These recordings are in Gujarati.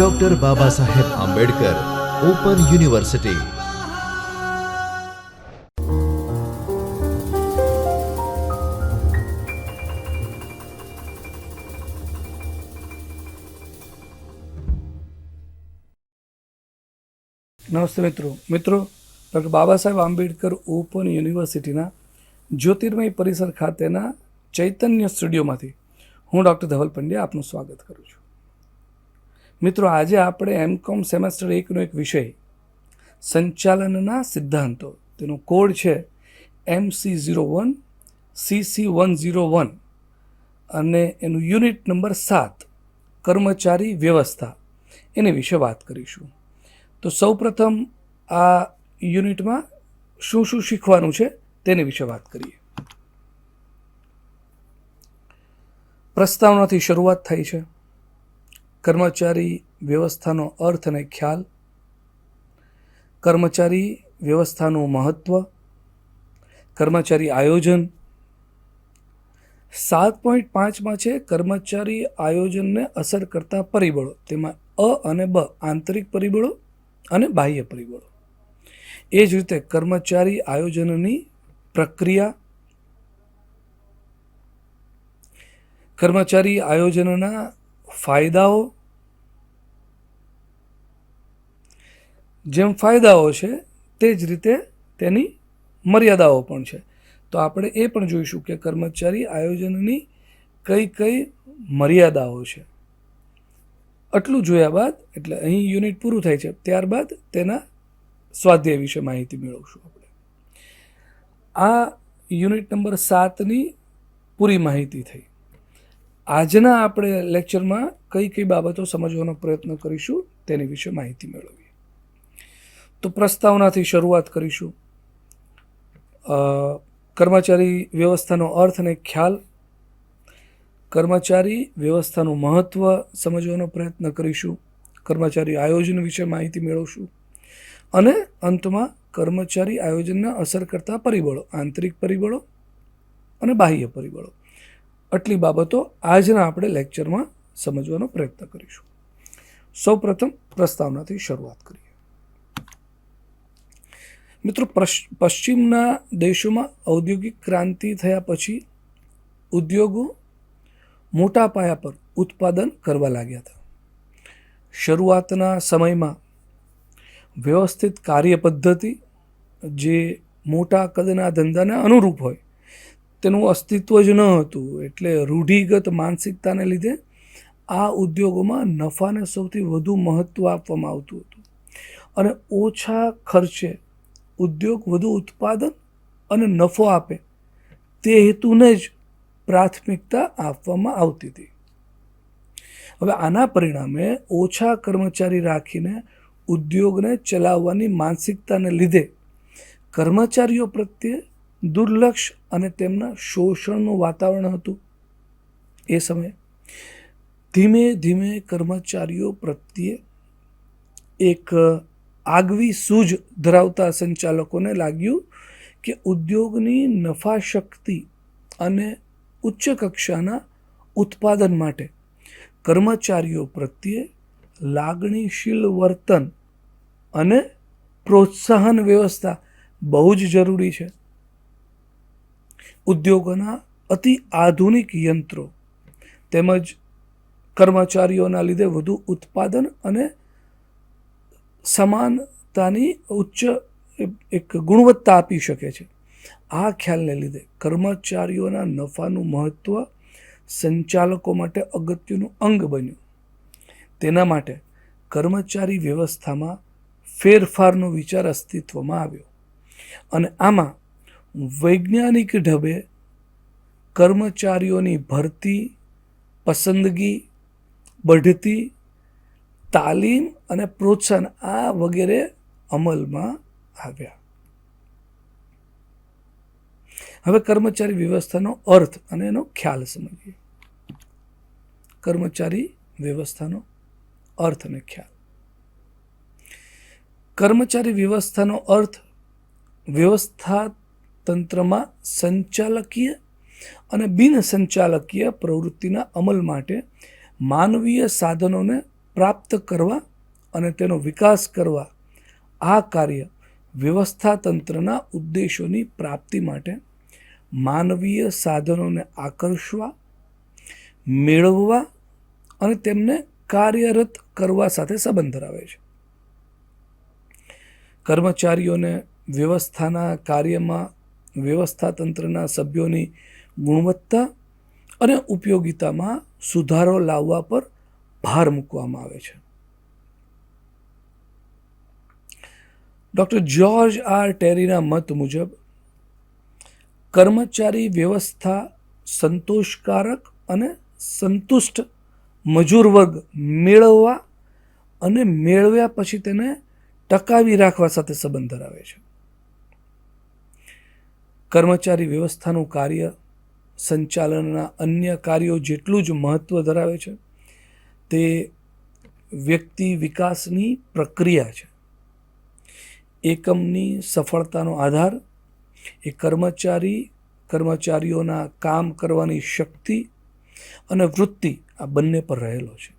Doctor Baba Saheb Ambedkar open university નમસ્તે મિત્રો. મિત્રો, ડૉક્ટર બાબા સાહેબ આંબેડકર ઓપન યુનિવર્સિટીના જ્યોતિર્મય પરિસર ખાતેના ચૈતન્ય સ્ટુડિયોમાંથી હું ડૉક્ટર ધવલ પંડ્યા આપનું સ્વાગત કરું છું. મિત્રો, આજે આપણે એમ કોમ સેમેસ્ટર એકનો એક વિષય, સંચાલનના સિદ્ધાંતો. તેનો કોડ છે M C zero one C C one zero one અને એનું યુનિટ નંબર સાત, કર્મચારી વ્યવસ્થા. એની વિશે વાત કરીશું. તો સૌપ્રથમ આ યુનિટમાં શું શું શીખવાનું છે તેની વિશે વાત કરીએ. પ્રસ્તાવનાથી શરૂઆત થઈ છે. કર્મચારી વ્યવસ્થાનો અર્થ અને ખ્યાલ, કર્મચારી વ્યવસ્થાનું મહત્ત્વ કર્મચારી આયોજન. સાત પોઈન્ટ પાંચમાં છે, કર્મચારી આયોજનને અસર કરતા પરિબળો, તેમાં અ અને બ આંતરિક પરિબળો અને બાહ્ય પરિબળો. એ જ રીતે કર્મચારી આયોજનની પ્રક્રિયા, કર્મચારી આયોજનના ફાયદાઓ? જેમ ફાયદાઓ છે, તે જ રીતે તેની મર્યાદાઓ પણ છે. તો આપણે એ પણ જોઈશું કે કર્મચારી આયોજનની કઈ કઈ મર્યાદાઓ છે. આટલું જોયા બાદ, એટલે અહીં યુનિટ પૂરું થાય છે, ત્યારબાદ તેના સ્વાધ્યાય વિશે માહિતી મેળવશું આપણે. આ યુનિટ નંબર સાતની પૂરી માહિતી થઈ. આજના આપણે લેક્ચરમાં કઈ કઈ બાબતો સમજવાનો પ્રયત્ન કરીશું તેની વિશે માહિતી મેળવીએ. તો પ્રસ્તાવનાથી શરૂઆત કરીશું. કર્મચારી વ્યવસ્થાનો અર્થ અને ખ્યાલ. કર્મચારી વ્યવસ્થાનું મહત્ત્વ સમજવાનો પ્રયત્ન કરીશું. કર્મચારી આયોજન વિશે માહિતી મેળવશું. અને અંતમાં કર્મચારી આયોજનને અસર કરતા પરિબળો, આંતરિક પરિબળો અને બાહ્ય પરિબળો. આટલી બાબતો આજના આપણે લેક્ચરમાં સમજવાનો પ્રયત્ન કરીશું. સૌપ્રથમ પ્રસ્તાવનાથી શરૂઆત કરીએ. મિત્રો પશ્ચિમના દેશોમાં ઔદ્યોગિક ક્રાંતિ થયા પછી ઉદ્યોગો મોટા પાયા પર ઉત્પાદન કરવા લાગ્યા હતા. શરૂઆતના સમયમાં વ્યવસ્થિત કાર્ય પદ્ધતિ જે મોટા કદના ધંધાને અનુરૂપ હોય તેનું અસ્તિત્વ જ ન હતું. એટલે રૂઢિગત માનસિકતાને લીધે આ ઉદ્યોગોમાં નફાને સૌથી વધુ મહત્ત્વ આપવામાં આવતું હતું. અને ઓછા ખર્ચે ઉદ્યોગ વધુ ઉત્પાદન અને નફો આપે તે હેતુને જ પ્રાથમિકતા આપવામાં આવતી હતી. હવે આના પરિણામે ઓછા કર્મચારી રાખીને ઉદ્યોગને ચલાવવાની માનસિકતાને લીધે કર્મચારીઓ પ્રત્યે દુર્લક્ષ અને તેમના શોષણનું વાતાવરણ હતું. એ સમયે ધીમે ધીમે કર્મચારીઓ પ્રત્યે એક આગવી સૂઝ ધરાવતા સંચાલકોને લાગ્યું કે ઉદ્યોગની નફા શક્તિ અને ઉચ્ચ કક્ષાના ઉત્પાદન માટે કર્મચારીઓ પ્રત્યે લાગણીશીલ વર્તન અને પ્રોત્સાહન વ્યવસ્થા બહુ જ જરૂરી છે. ઉદ્યોગોના અતિ આધુનિક યંત્રો તેમજ કર્મચારીઓના લીધે વધુ ઉત્પાદન અને સમાનતાની ઉચ્ચ એક ગુણવત્તા આપી શકે છે. આ ખ્યાલને લીધે કર્મચારીઓના નફાનું મહત્ત્વ સંચાલકો માટે અગત્યનું અંગ બન્યું. તેના માટે કર્મચારી વ્યવસ્થામાં ફેરફારનો વિચાર અસ્તિત્વમાં આવ્યો અને આમાં વૈજ્ઞાનિક ઢબે કર્મચારીઓની ભરતી, પસંદગી, બઢતી, તાલીમ અને પ્રોત્સાહન આ વગેરે અમલમાં આવ્યા. હવે કર્મચારી વ્યવસ્થાનો અર્થ અને એનો ખ્યાલ સમજીએ. કર્મચારી વ્યવસ્થાનો અર્થ અને ખ્યાલ. કર્મચારી વ્યવસ્થાનો અર્થ વ્યવસ્થા તંત્રમાં સંચાલકીય અને બિન સંચાલકીય પ્રવૃત્તિના અમલ માટે માનવીય સાધનોને પ્રાપ્ત કરવા અને તેનો વિકાસ કરવા આ કાર્ય વ્યવસ્થા તંત્રના ઉદ્દેશોની પ્રાપ્તિ માટે માનવીય સાધનોને આકર્ષવા, મેળવવા અને તેમને કાર્યરત કરવા સાથે સંબંધ ધરાવે છે. કર્મચારીઓને વ્યવસ્થાના કાર્યમાં વ્યવસ્થા તંત્રના સભ્યોની ગુણવત્તા અને ઉપયોગિતામાં સુધારો લાવવા પર ભાર મૂકવામાં આવે છે. ડૉક્ટર જ્યોર્જ આર ટેરીના મત મુજબ, કર્મચારી વ્યવસ્થા સંતોષકારક અને સંતુષ્ટ મજૂર વર્ગ મેળવવા અને મેળવ્યા પછી તેને ટકાવી રાખવા સાથે સંબંધ ધરાવે છે. કર્મચારી વ્યવસ્થાનું કાર્ય સંચાલનના અન્ય કાર્યો જેટલું જ મહત્ત્વ ધરાવે છે, તે વ્યક્તિ વિકાસની પ્રક્રિયા છે. એકમની સફળતાનો આધાર, એ કર્મચારી કર્મચારીઓના કામ કરવાની શક્તિ અને વૃત્તિ આ બંને પર રહેલો છે.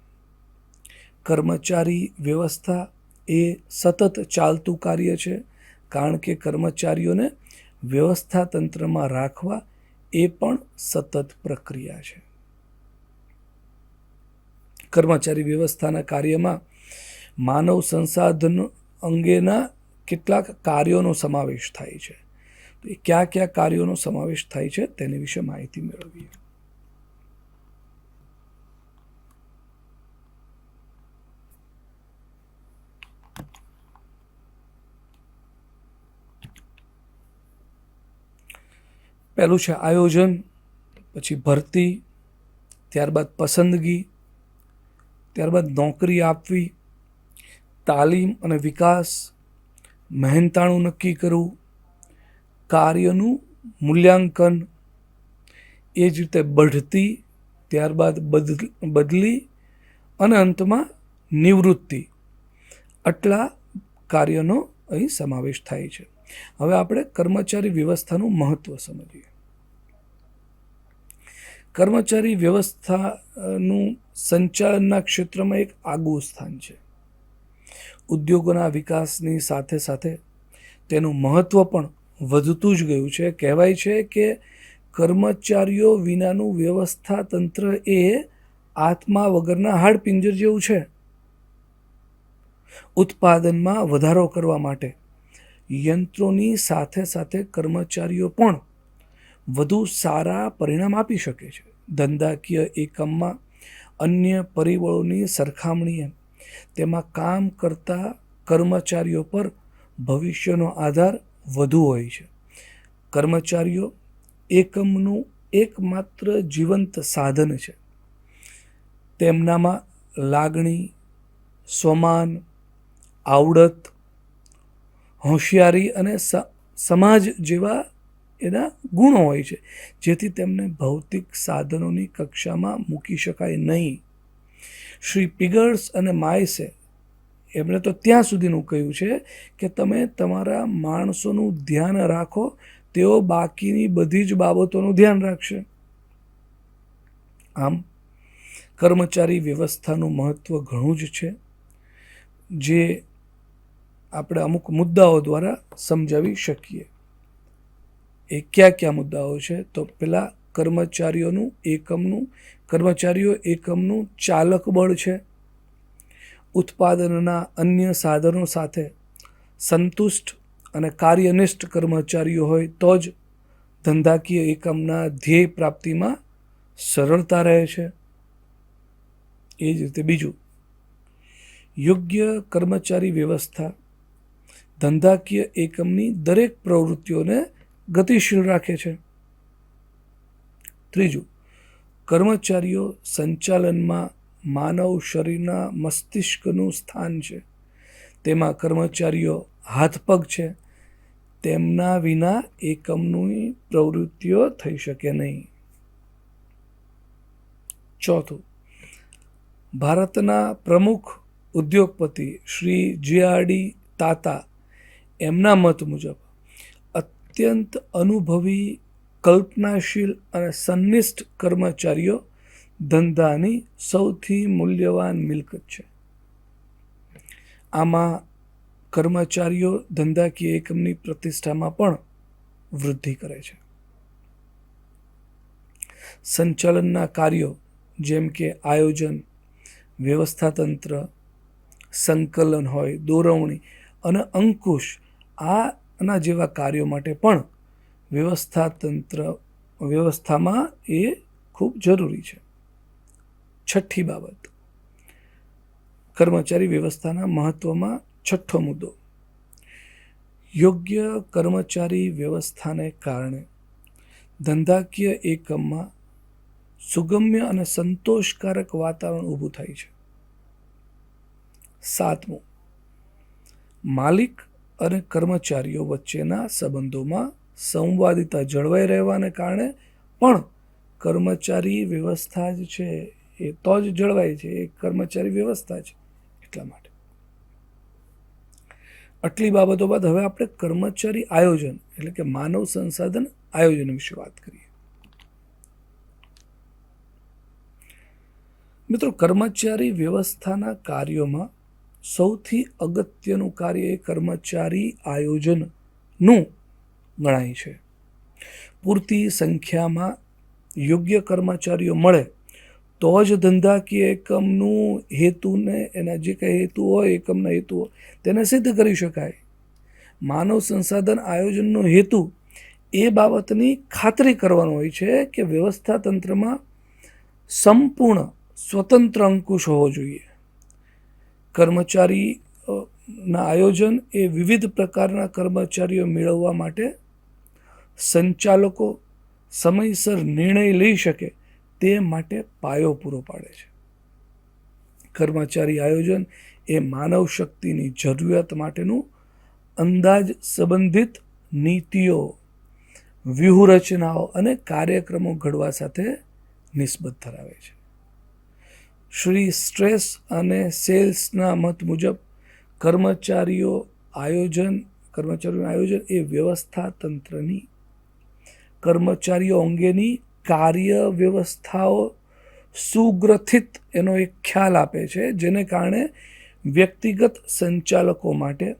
કર્મચારી વ્યવસ્થા એ સતત ચાલતું કાર્ય છે, કારણ કે કર્મચારીઓને વ્યવસ્થા તંત્રમાં રાખવા એ પણ સતત પ્રક્રિયા છે. કર્મચારી વ્યવસ્થાના કાર્યમાં માનવ સંસાધન અંગેના કેટલાક કાર્યોનો સમાવેશ થાય છે. તો એ કયા કયા કાર્યોનો સમાવેશ થાય છે તેની વિશે માહિતી મેળવીએ. પહેલું છે આયોજન, પછી ભરતી, ત્યારબાદ પસંદગી, ત્યારબાદ નોકરી આપવી, તાલીમ અને વિકાસ, મહેનતાણું નક્કી કરવું, કાર્યનું મૂલ્યાંકન, એ જ રીતે બઢતી, ત્યારબાદ બદલ અને અંતમાં નિવૃત્તિ. આટલા કાર્યનો અહીં સમાવેશ થાય છે. હવે આપણે કર્મચારી વ્યવસ્થાનું મહત્ત્વ સમજીએ. કર્મચારી વ્યવસ્થાનું સંચાલનના ક્ષેત્રમાં એક આગવું સ્થાન છે. ઉદ્યોગોના વિકાસની સાથે સાથે તેનું મહત્ત્વ પણ વધતું જ ગયું છે. કહેવાય છે કે કર્મચારીઓ વિનાનું વ્યવસ્થા તંત્ર એ આત્મા વગરના હાડપિંજર જેવું છે. ઉત્પાદનમાં વધારો કરવા માટે યંત્રોની સાથે સાથે કર્મચારીઓ પણ વધુ સારા પરિણામ આપી શકે છે. ધંધાકીય એકમમાં અન્ય પરિબળોની સરખામણીએ તેમાં કામ કરતા કર્મચારીઓ પર ભવિષ્યનો આધાર વધુ હોય છે. કર્મચારીઓ એકમનું એકમાત્ર જીવંત સાધન છે. તેમનામાં લાગણી, સ્વમાન, આવડત, હોશિયારી અને સમાજ જેવા એના ગુણો હોય છે, જેથી તેમને ભૌતિક સાધનોની કક્ષામાં મૂકી શકાય નહીં. શ્રી પિગર્સ અને માયસે એમણે તો ત્યાં સુધીનું કહ્યું છે કે તમે તમારા માણસોનું ધ્યાન રાખો, તેઓ બાકીની બધી જ બાબતોનું ધ્યાન રાખશે. આમ, કર્મચારી વ્યવસ્થાનું મહત્ત્વ ઘણું જ છે, જે આપણે અમુક મુદ્દાઓ દ્વારા સમજાવી શકીએ. એ કયા કયા મુદ્દાઓ છે? તો પેલા કર્મચારીઓનું એકમનું, કર્મચારીઓ એકમનું ચાલક બળ છે. ઉત્પાદનના અન્ય સાધનો સાથે સંતુષ્ટ અને કાર્યનિષ્ઠ કર્મચારીઓ હોય તો જ ધંધાકીય એકમના ધ્યેય પ્રાપ્તિમાં સરળતા રહે છે. એ જ રીતે બીજું, યોગ્ય કર્મચારી વ્યવસ્થા. ધંધાકીય એકમની દરેક પ્રવૃત્તિઓને ગતિશીલ રાખે છે. ત્રીજું, કર્મચારીઓ સંચાલનમાં માનવ શરીરના મસ્તિષ્કનું સ્થાન છે. તેમાં કર્મચારીઓ હાથપગ છે. તેમના વિના એકમની પ્રવૃત્તિઓ થઈ શકે નહીં. ચોથું, ભારતના પ્રમુખ ઉદ્યોગપતિ શ્રી જીઆરડી તાતા એમના મત મુજબ અત્યંત અનુભવી, કલ્પનાશીલ અને સંનિષ્ઠ કર્મચારીઓ ધંધાની સૌથી મૂલ્યવાન મિલકત છે. આમાં કર્મચારીઓ ધંધાકીય એકમની પ્રતિષ્ઠામાં પણ વૃદ્ધિ કરે છે. સંચાલનના કાર્યો જેમ કે આયોજન, વ્યવસ્થાતંત્ર, સંકલન હોય, દોરવણી અને અંકુશ આના જેવા કાર્યો માટે પણ વ્યવસ્થા તંત્ર વ્યવસ્થામાં એ ખૂબ જરૂરી છે. છઠ્ઠી બાબત. કર્મચારી વ્યવસ્થાના મહત્વમાં છઠ્ઠો મુદ્દો. યોગ્ય કર્મચારી વ્યવસ્થાને કારણે ધંધાકીય એકમમાં સુગમ્ય અને સંતોષકારક વાતાવરણ ઊભું થાય છે. સાતમું. માલિક અને કર્મચારીઓ વચ્ચેના સંબંધોમાં સંવાદિતા જળવાઈ રહેવાને કારણે પણ કર્મચારી વ્યવસ્થા જ છે, એ તો જ જળવાય છે, એ કર્મચારી વ્યવસ્થા છે, એટલા માટે. આટલી બાબતો બાદ હવે આપણે કર્મચારી આયોજન, એટલે કે માનવ સંસાધન આયોજન વિશે વાત કરીએ. મિત્રો, કર્મચારી વ્યવસ્થાના કાર્યોમાં સૌથી અગત્યનું કાર્ય એ કર્મચારી આયોજનનું ગણાય છે. પૂરતી સંખ્યામાં યોગ્ય કર્મચારીઓ મળે તો જ ધંધાકીય એકમનું હેતુને એના જે કંઈ હેતુ હોય, એકમના હેતુ હોય, તેને સિદ્ધ કરી શકાય. માનવ સંસાધન આયોજનનો હેતુ એ બાબતની ખાતરી કરવાનો હોય છે કે વ્યવસ્થા તંત્રમાં સંપૂર્ણ સ્વતંત્ર અંકુશ હોવો જોઈએ. કર્મચારી ના આયોજન એ વિવિધ પ્રકારના કર્મચારીઓ મેળવવા માટે સંચાલકો સમયસર નિર્ણય લઈ શકે તે માટે પાયો પૂરો પાડે છે. કર્મચારી આયોજન એ માનવ શક્તિની જરૂરિયાત માટેનું અંદાજ સંબંધિત નીતિઓ, વ્યૂહરચનાઓ અને કાર્યક્રમો ઘડવા સાથે નિસ્બત ધરાવે છે. શ્રી સ્ટ્રેસ અને સેલ્સના મત મુજબ કર્મચારીઓ આયોજન, કર્મચારીઓનું આયોજન એ વ્યવસ્થા તંત્રની કર્મચારીઓ અંગેની કાર્ય વ્યવસ્થાઓ સુગ્રથિત એનો એક ખ્યાલ આપે છે, જેને કારણે વ્યક્તિગત સંચાલકો માટે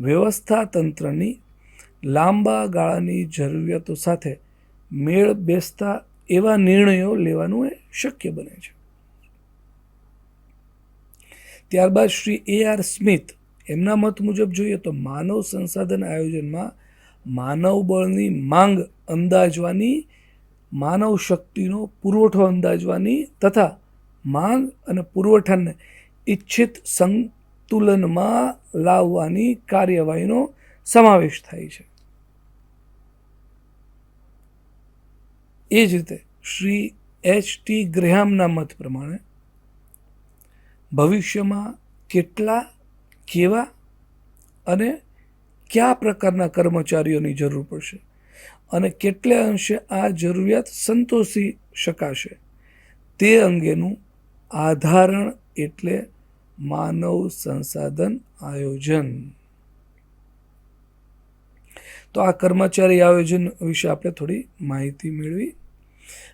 વ્યવસ્થા તંત્રની લાંબા ગાળાની જરૂરિયાતો સાથે મેળ બેસતા એવા નિર્ણયો લેવાનું એ શક્ય બને છે. ત્યારબાદ શ્રી એ આર સ્મિથ, એમના મત મુજબ જોઈએ તો માનવ સંસાધન આયોજનમાં માનવ બળની માંગ અંદાજવાની, માનવ શક્તિનો પુરવઠો અંદાજવાની તથા માંગ અને પુરવઠાને ઇચ્છિત સંતુલનમાં લાવવાની કાર્યવાહીનો સમાવેશ થાય છે. એ જ રીતે શ્રી એચ ટી ગ્રેહામના મત પ્રમાણે ભવિષ્યમાં કેટલા, કેવા અને કયા પ્રકારના કર્મચારીઓની જરૂર પડશે અને કેટલે અંશે આ જરૂરિયાત સંતોષી શકાશે તે અંગેનું આધારણ એટલે માનવ સંસાધન આયોજન. તો આ કર્મચારી આયોજન વિશે આપણે થોડી માહિતી મેળવી.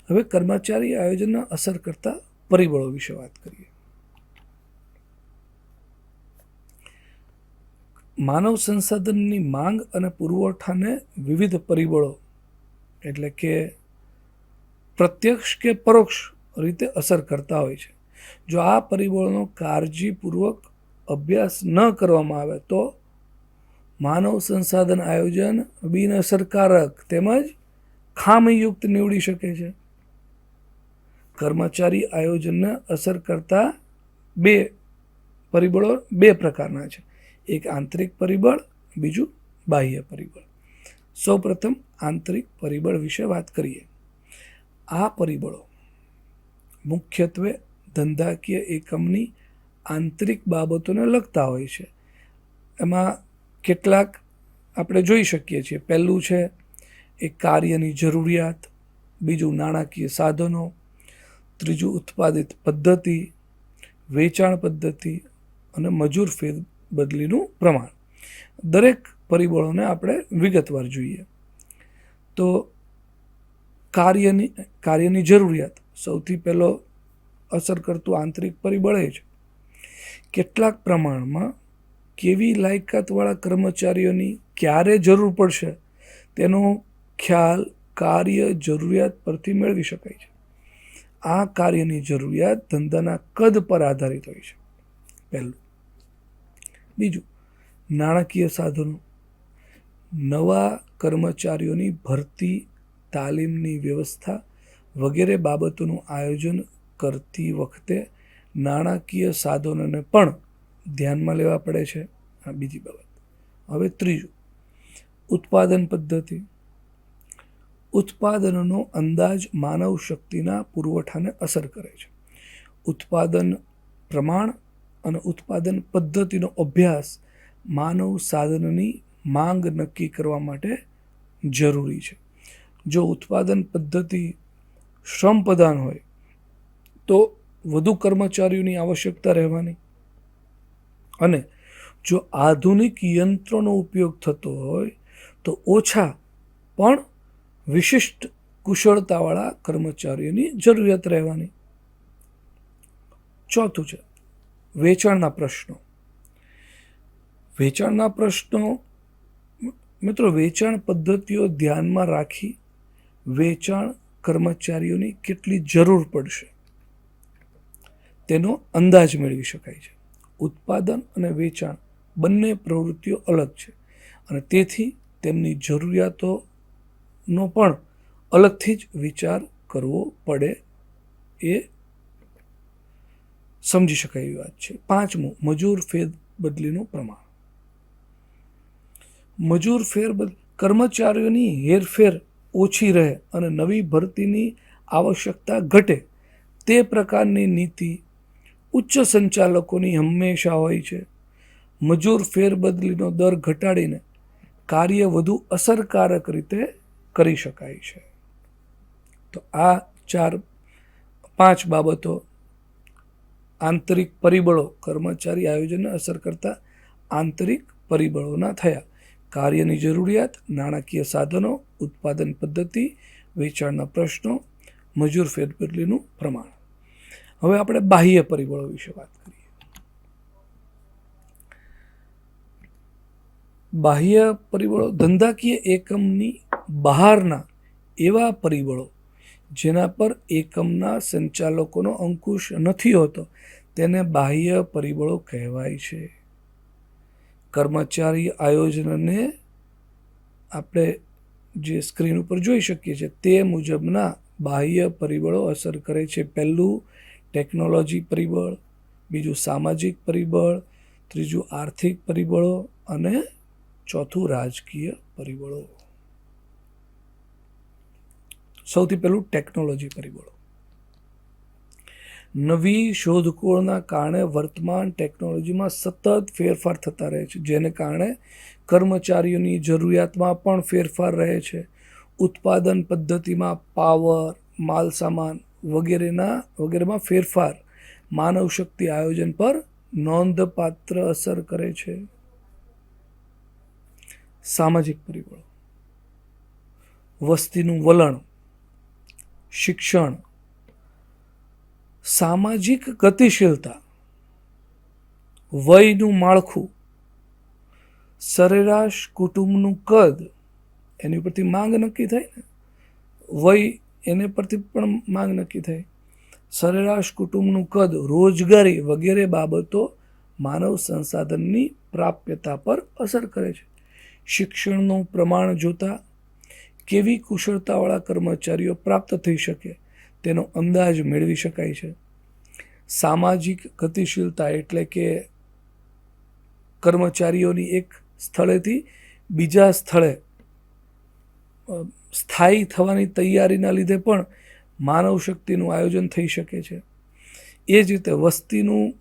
હવે કર્મચારી આયોજનના અસર કરતા પરિબળો વિશે વાત કરીએ. માનવ સંસાધનની માંગ અને પુરવઠાને વિવિધ પરિબળો, એટલે કે પ્રત્યક્ષ કે પરોક્ષ, રીતે અસર કરતા હોય છે. જો આ પરિબળોનો કાળજીપૂર્વક અભ્યાસ ન કરવામાં આવે, તો માનવ સંસાધન આયોજન બિનઅસરકારક તેમજ ખામીયુક્ત નીવડી શકે છે. કર્મચારી આયોજનને અસર કરતા બે પરિબળો બે પ્રકારના છે. એક આંતરિક પરિબળ, બીજું બાહ્ય પરિબળ. સૌપ્રથમ આંતરિક પરિબળ વિશે વાત કરીએ. આ પરિબળો મુખ્યત્વે ધંધાકીય એકમની આંતરિક બાબતોને લગતા હોય છે. એમાં કેટલાક આપણે જોઈ શકીએ છીએ. પહેલું છે એ કાર્યની જરૂરિયાત, બીજું નાણાકીય સાધનો, ત્રીજું ઉત્પાદિત પદ્ધતિ, વેચાણ પદ્ધતિ અને મજૂર બદલીનું પ્રમાણ. દરેક પરિબળોને આપણે વિગતવાર જોઈએ. તો કાર્યની કાર્યની જરૂરિયાત. સૌથી પહેલો અસર કરતું આંતરિક પરિબળ એ છે. કેટલાક પ્રમાણમાં કેવી લાયકાતવાળા કર્મચારીઓની ક્યારે જરૂર પડશે તેનો ખ્યાલ કાર્ય જરૂરિયાત પરથી મેળવી શકાય છે. આ કાર્યની જરૂરિયાત ધંધાના કદ પર આધારિત હોય છે. પહેલું. બીજું, નાણાકીય સાધનો. નવા કર્મચારીઓની ભરતી, તાલીમની વ્યવસ્થા વગેરે બાબતોનું આયોજન કરતી વખતે નાણાકીય સાધનોને પણ ધ્યાનમાં લેવા પડે છે. આ બીજી બાબત. હવે ત્રીજું, ઉત્પાદન પદ્ધતિ. ઉત્પાદનનો અંદાજ માનવ શક્તિના પુરવઠાને અસર કરે છે. ઉત્પાદન પ્રમાણ અને ઉત્પાદન પદ્ધતિનો અભ્યાસ માનવ સાધનની માંગ નક્કી કરવા માટે જરૂરી છે. જો ઉત્પાદન પદ્ધતિ શ્રમ પ્રધાન હોય, તો વધુ કર્મચારીઓની આવશ્યકતા રહેવાની. અને જો આધુનિક યંત્રોનો ઉપયોગ થતો હોય, તો ઓછા પણ વિશિષ્ટ કુશળતાવાળા કર્મચારીઓની જરૂરિયાત રહેવાની. ચોથું છે વેચાણના પ્રશ્નો. વેચાણના પ્રશ્નો, મિત્રો, વેચાણ પદ્ધતિઓ ધ્યાનમાં રાખી વેચાણ કર્મચારીઓની કેટલી જરૂર પડશે તેનો અંદાજ મેળવી શકાય છે. ઉત્પાદન અને વેચાણ બંને પ્રવૃત્તિઓ અલગ છે અને તેથી તેમની જરૂરિયાતોનો પણ અલગથી જ વિચાર કરવો પડે એ સમજી શકાય એવી વાત છે. પાંચમું, મજૂર ફેર બદલીનું પ્રમાણ. મજૂર ફેરબદલ કર્મચારીઓની હેરફેર ઓછી રહે અને નવી ભરતીની આવશ્યકતા ઘટે. તે પ્રકારની નીતિ ઉચ્ચ સંચાલકોની હંમેશા હોય છે. મજૂર ફેરબદલીનો દર ઘટાડીને કાર્ય વધુ અસરકારક રીતે કરી શકાય છે. તો આ ચાર પાંચ બાબતો આંતરિક પરિબળો કર્મચારી આયોજનને અસર કરતા આંતરિક પરિબળોના થયા. કાર્યની જરૂરિયાત, નાણાકીય સાધનો, ઉત્પાદન પદ્ધતિ, વેચાણના પ્રશ્નો, મજૂર ફેરબદલીનું પ્રમાણ. હવે આપણે બાહ્ય પરિબળો વિશે વાત કરીએ. બાહ્ય પરિબળો ધંધાકીય એકમની બહારના એવા પરિબળો જેના પર એકમના સંચાલકોનો અંકુશ નથી હોતો, તેને બાહ્ય પરિબળો કહેવાય છે. કર્મચારી આયોજનને આપણે જે સ્ક્રીન ઉપર જોઈ શકીએ છીએ, તે મુજબના બાહ્ય પરિબળો અસર કરે છે. પહેલું, ટેકનોલોજી પરિબળ, બીજું સામાજિક પરિબળ, ત્રીજું આર્થિક પરિબળો અને ચોથું રાજકીય પરિબળો. સૌથી પહેલું ટેકનોલોજી પરિબળો નવી શોધખોળના કારણે વર્તમાન ટેકનોલોજીમાં સતત ફેરફાર થતા રહે છે, જેને કારણે કર્મચારીઓની જરૂરિયાતમાં પણ ફેરફાર રહે છે. ઉત્પાદન પદ્ધતિમાં પાવર, માલસામાન વગેરેના, વગેરેમાં ફેરફાર માનવ શક્તિ આયોજન પર નોંધપાત્ર અસર કરે છે. સામાજિક પરિબળો. વસ્તીનું વલણ. શિક્ષણ, સામાજિક ગતિશીલતા, વયનું માળખું, સરેરાશ કુટુંબનું કદ, એની પરથી માંગ નક્કી થાય ને? વય એને પરથી પણ માંગ નક્કી થાય સરેરાશ કુટુંબનું કદ, રોજગારી વગેરે બાબતો માનવ સંસાધનની પ્રાપ્યતા પર અસર કરે છે. શિક્ષણનું પ્રમાણ જોતા કેવી કુશળતાવાળા કર્મચારીઓ પ્રાપ્ત થઈ શકે તેનો અંદાજ મેળવી શકાય છે. સામાજિક ગતિશીલતા એટલે કે કર્મચારીઓની એક સ્થળેથી બીજા સ્થળે સ્થાયી થવાની તૈયારીના લીધે પણ માનવ શક્તિનું આયોજન થઈ શકે છે. એ જ રીતે વસ્તીનું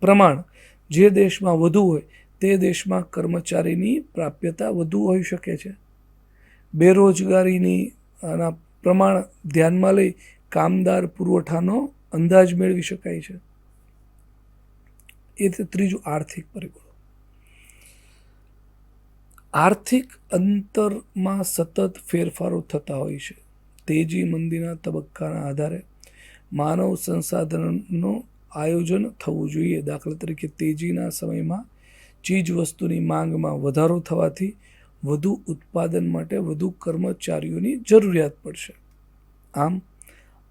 પ્રમાણ જે દેશમાં વધુ હોય તે દેશમાં કર્મચારીની પ્રાપ્યતા વધુ હોઈ શકે છે. બેરોજગારીની આના પ્રમાણ ધ્યાનમાં લઈ કામદાર પુરવઠાનો અંદાજ મેળવી શકાય છે. એ ત્રીજું આર્થિક પરિબળો. આર્થિક અંતરમાં સતત ફેરફારો થતા હોય છે. તેજી મંદીના તબક્કાના આધારે માનવ સંસાધનનું આયોજન થવું જોઈએ. દાખલા તરીકે તેજીના સમયમાં ચીજ વસ્તુની માંગમાં વધારો થવાથી વધુ ઉત્પાદન માટે વધુ કર્મચારીઓની જરૂરિયાત પડશે. આમ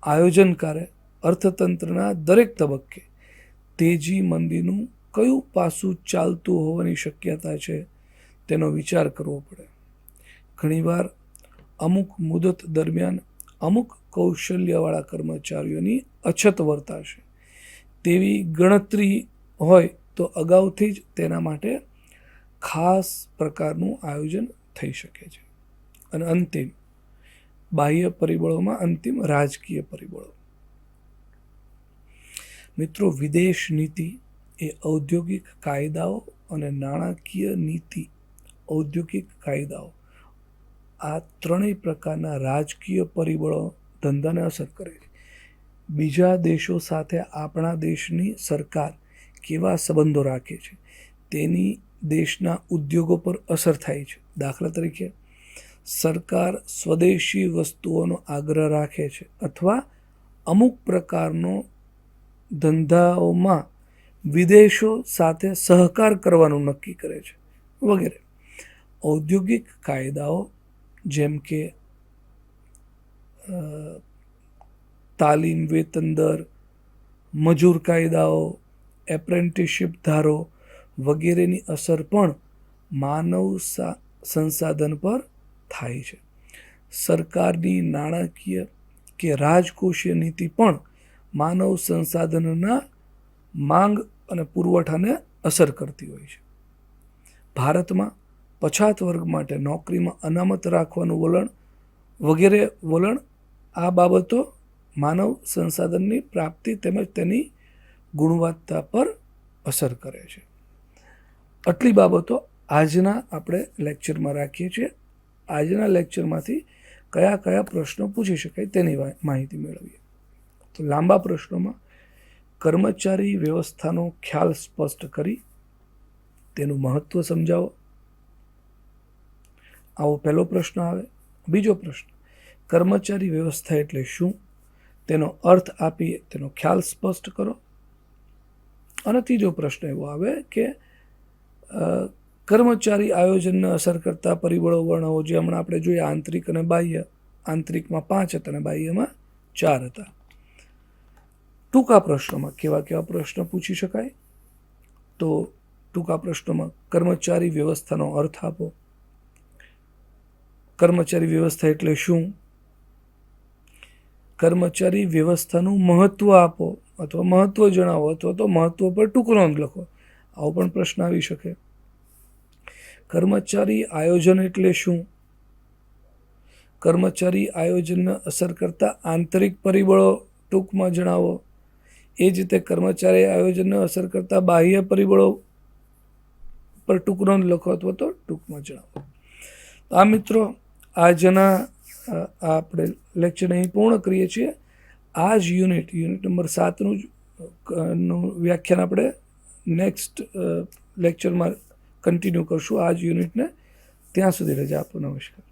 આયોજનકારે અર્થતંત્રના દરેક તબક્કે તેજી મંદીનું કયું પાસું ચાલતું હોવાની શક્યતા છે તેનો વિચાર કરવો પડે. ઘણીવાર અમુક મુદત દરમિયાન અમુક કૌશલ્યવાળા કર્મચારીઓની અછત વર્તાશે. તેવી ગણતરી હોય તો અગાઉથી જ તેના માટે ખાસ પ્રકારનું આયોજન થઈ શકે છે. અને અંતિમ, બાહ્ય પરિબળોમાં અંતિમ રાજકીય પરિબળો. મિત્રો, વિદેશ નીતિ એ ઔદ્યોગિક કાયદાઓ અને નાણાકીય નીતિ, ઔદ્યોગિક કાયદાઓ, આ ત્રણેય પ્રકારના રાજકીય પરિબળો ધંધાને અસર કરે છે. બીજા દેશો સાથે આપણા દેશની સરકાર કેવા સંબંધો રાખે છે? તેની દેશના ઉદ્યોગો પર અસર થાય છે. દાખલા તરીકે, સરકાર સ્વદેશી વસ્તુઓનો આગ્રહ રાખે છે અથવા અમુક પ્રકારનો ધંધાઓમાં વિદેશો સાથે સહકાર કરવાનું નક્કી કરે છે વગેરે. ઔદ્યોગિક કાયદાઓ જેમ કે તાલીમ વેતન દર, મજૂર કાયદાઓ, એપ્રેન્ટિસશીપ ધારો વગેરેની અસર પણ માનવ સંસાધન પર થાય છે. સરકારની નાણાકીય કે રાજકોષીય નીતિ પણ માનવ સંસાધનના માંગ અને પુરવઠાને અસર કરતી હોય છે. ભારતમાં પછાત વર્ગ માટે નોકરીમાં અનામત રાખવાનું વલણ વગેરે વલણ આ બાબતો માનવ સંસાધનની પ્રાપ્તિ તેમજ તેની ગુણવત્તા પર અસર કરે છે. આટલી બાબતો આજના આપણે લેક્ચરમાં રાખીએ છીએ. આજના લેક્ચરમાંથી કયા કયા પ્રશ્નો પૂછી શકાય તેની માહિતી મેળવીએ. તો લાંબા પ્રશ્નોમાં કર્મચારી વ્યવસ્થાનો ખ્યાલ સ્પષ્ટ કરી, તેનું મહત્વ સમજાવો. આવો પહેલો પ્રશ્ન આવે. બીજો પ્રશ્ન, કર્મચારી વ્યવસ્થા એટલે શું? તેનો અર્થ આપીએ, તેનો ખ્યાલ સ્પષ્ટ કરો. અને ત્રીજો પ્રશ્ન એવો આવે કે કર્મચારી આયોજનને અસર કરતા પરિબળો વર્ણવો જે હમણાં આપણે જોઈએ આંતરિક અને બાહ્ય. આંતરિકમાં પાંચ હતા અને બાહ્યમાં ચાર હતા. ટૂંકા પ્રશ્નોમાં કેવા કેવા પ્રશ્ન પૂછી શકાય? તો ટૂંકા પ્રશ્નોમાં કર્મચારી વ્યવસ્થાનો અર્થ આપો. કર્મચારી વ્યવસ્થા એટલે શું? કર્મચારી વ્યવસ્થાનું મહત્વ આપો અથવા મહત્વ જણાવો અથવા તો મહત્વ પર ટૂંકો નોંધ લખો. આવો પણ પ્રશ્ન આવી શકે. કર્મચારી આયોજન એટલે શું? કર્મચારી આયોજનને અસર કરતા આંતરિક પરિબળો ટૂંકમાં જણાવો. એ જ રીતે કર્મચારી આયોજનને અસર કરતા બાહ્ય પરિબળો પર ટૂંકનો લખો અથવા તો ટૂંકમાં જણાવો. આ મિત્રો, આજના આપણે લેક્ચર અહીં પૂર્ણ કરીએ છીએ. આ જ યુનિટ યુનિટ નંબર સાતનું નું વ્યાખ્યાન આપણે નેક્સ્ટ લેક્ચરમાં કન્ટિન્યુ કરશું. આ જ યુનિટને ત્યાં સુધી રજા આપો. નમસ્કાર.